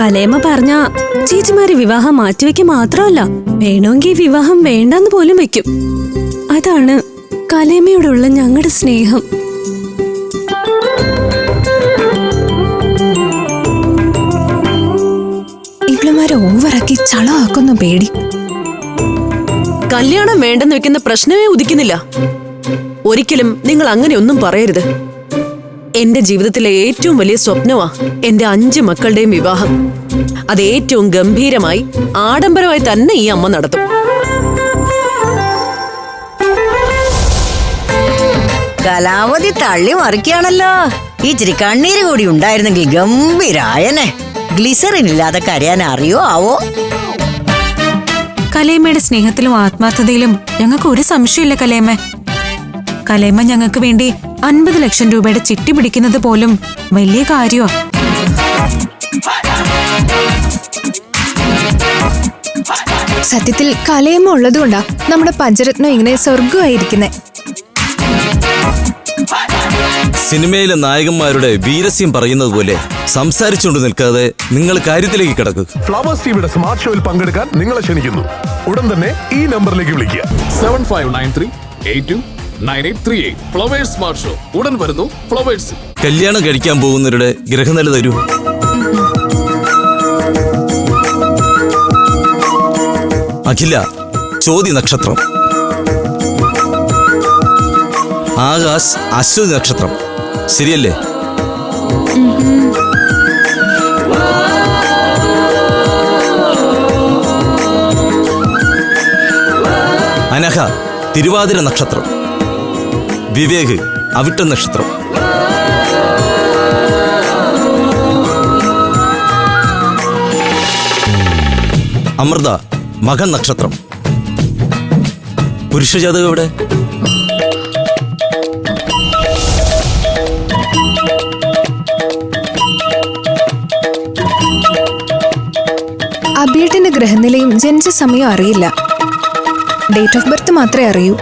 കലേമ പറഞ്ഞ ചേച്ചിമാര് വിവാഹം മാറ്റിവെക്കുക മാത്രമല്ല വേണമെങ്കിൽ വിവാഹം വേണ്ടെന്ന് പോലും വെക്കും. അതാണ് കലേമയോടുള്ള ഞങ്ങളുടെ സ്നേഹം. ഇവളുമാരെ ഓവറാക്കി ചളമാക്കുന്ന പേടി. കല്യാണം വേണ്ടെന്ന് വെക്കുന്ന പ്രശ്നമേ ഉദിക്കുന്നില്ല. ഒരിക്കലും നിങ്ങൾ അങ്ങനെയൊന്നും പറയരുത്. എന്റെ ജീവിതത്തിലെ ഏറ്റവും വലിയ സ്വപ്നമാ എന്റെ അഞ്ച് മക്കളുടെയും വിവാഹം. അത് ഏറ്റവും ഗംഭീരമായി ആഡംബരമായി തന്നെ ഈ അമ്മ നടത്തും. കലാവധി തള്ളി മറിക്കുകയാണല്ലോ. ഇച്ചിരി കണ്ണീര് കൂടി ഉണ്ടായിരുന്നെങ്കിൽ ഗംഭീരായനെ. ഗ്ലിസറിൻ ഇല്ലാതെ കരയാൻ അറിയോ ആവോ? കലേമ്മയുടെ സ്നേഹത്തിലും ആത്മാർത്ഥതയിലും ഞങ്ങൾക്ക് ഒരു സംശയമില്ല കലേമ്മ. കലേമ്മ ഞങ്ങൾക്ക് വേണ്ടി അൻപത് ലക്ഷം രൂപയുടെ ചിട്ടി പിടിക്കുന്നത് പോലും വലിയ കാര്യമാ. സത്യത്തിൽ കലയമ്മ ഉള്ളതുകൊണ്ടാ നമ്മുടെ പഞ്ചരത്നം ഇങ്ങനെ സ്വർഗമായിരിക്കുന്നത് സിനിമയിലെ നായകന്മാരുടെ വീരസ്യം പറയുന്നത് പോലെ സംസാരിച്ചുകൊണ്ട് നിൽക്കാതെ നിങ്ങൾ കാര്യത്തിലേക്ക് കിടക്കുക ഫ്ലവേഴ്സ് ടിവിയുടെ സ്മാർട്ട് ഷോയിൽ പങ്കെടുക്കാൻ നിങ്ങളെ ക്ഷണിക്കുന്നു. ഉടൻ തന്നെ ഈ നമ്പറിലേക്ക് വിളിക്കുക. Seven five nine three eight two nine eight three eight. Flowers smart show. ഉടൻ വരുന്നു ഫ്ലവേഴ്സ്. കല്യാണം കഴിക്കാൻ പോകുന്നവരുടെ ഗ്രഹനില തരൂ. അഖില ചോതി നക്ഷത്രം. ആകാശ് അശ്വതി നക്ഷത്രം. ശരിയല്ലേ? അനഹ തിരുവാതിര നക്ഷത്രം. വിവേക് അവിട്ട നക്ഷത്രം അമൃത മകൻ നക്ഷത്രം. പുരുഷ പുരുഷജാതകം എവിടെ? അബിയേട്ടന്റെ ഗ്രഹനിലയും ജനിച്ച സമയം അറിയില്ല. ഡേറ്റ് ഓഫ് ബർത്ത് മാത്രമേ അറിയൂ.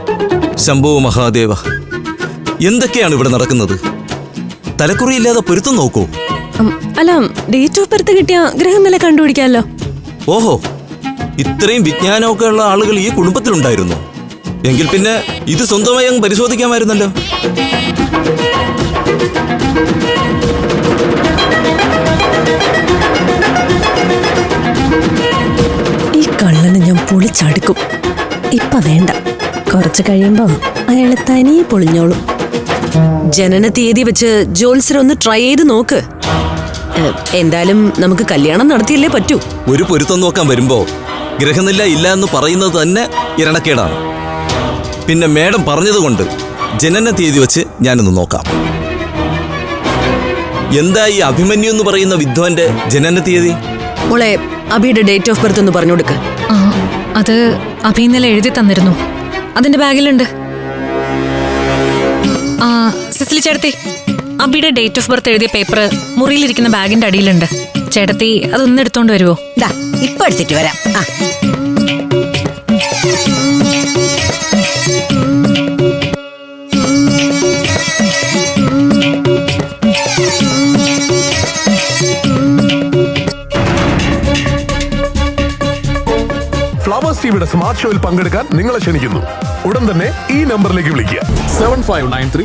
ശംഭോ മഹാദേവ. എന്തൊക്കെയാണ് ഇവിടെ നടക്കുന്നത്? തലക്കുറിയില്ലാതെ പൊരുത്തം നോക്കൂ. അല്ല ഡേറ്റ് ഓഫ് ബർത്ത് കിട്ടിയ ഗ്രഹം നില കണ്ടുപിടിക്കാമല്ലോ ഓഹോ ഇത്രയും വിജ്ഞാനമൊക്കെ ഉള്ള ആളുകൾ ഈ കുടുംബത്തിലുണ്ടായിരുന്നു. എങ്കിൽ പിന്നെ ഇത് സ്വന്തമായി അങ്ങ് പരിശോധിക്കാമായിരുന്നല്ലോ. ഈ കള്ളന് ഞാൻ പൊളിച്ചടുക്കും. ഇപ്പൊ വേണ്ട. കുറച്ച് കഴിയുമ്പോ അയാൾ തനിയെ പൊളിഞ്ഞോളും. ജനന തീയതി വെച്ച് ജോത്സരം ഒന്ന് ട്രൈ ചെയ്ത് നോക്ക്. എന്തായാലും നമുക്ക് കല്യാണം നടത്തിയല്ലേ പറ്റൂ. ഒരു പൊരുത്തം നോക്കാൻ വരുമ്പോ ഗ്രഹനില ഇല്ല എന്ന് പറയുന്നത് തന്നെ ഇരണക്കേടാണ്. പിന്നെ മേഡം പറഞ്ഞതുകൊണ്ട് ജനന തീയതി വെച്ച് ഞാനൊന്ന് നോക്കാം. എന്താ ഈ അഭിമന്യു എന്ന് പറയുന്ന വിദ്വാന്റെ ജനന തീയതി? മോളെ അഭിയുടെ ഡേറ്റ് ഓഫ് ബർത്ത് ഒന്ന് പറഞ്ഞു കൊടുക്ക് അത് അഭി ഇന്നലെ എഴുതി തന്നിരുന്നു. അതിന്റെ ബാഗിലുണ്ട്. സിസിലി ചേട്ടത്തി അബിയുടെ ഡേറ്റ് ഓഫ് ബർത്ത് എഴുതിയ പേപ്പർ മുറിയിലിരിക്കുന്ന ബാഗിന്റെ അടിയിലുണ്ട്. ചേട്ടത്തി അതൊന്ന് എടുത്തോണ്ട് വരുമോ ദാ ഇപ്പൊ എടുത്തിട്ട് വരാം. ആ. ഫ്ലവേഴ്സ് ടിവിയുടെ സ്മാർട്ട് ഷോയിൽ പങ്കെടുക്കാൻ നിങ്ങളെ ക്ഷണിക്കുന്നു. ഉടൻ തന്നെ ഈ നമ്പറിലേക്ക് വിളിക്കുക. Seven five nine three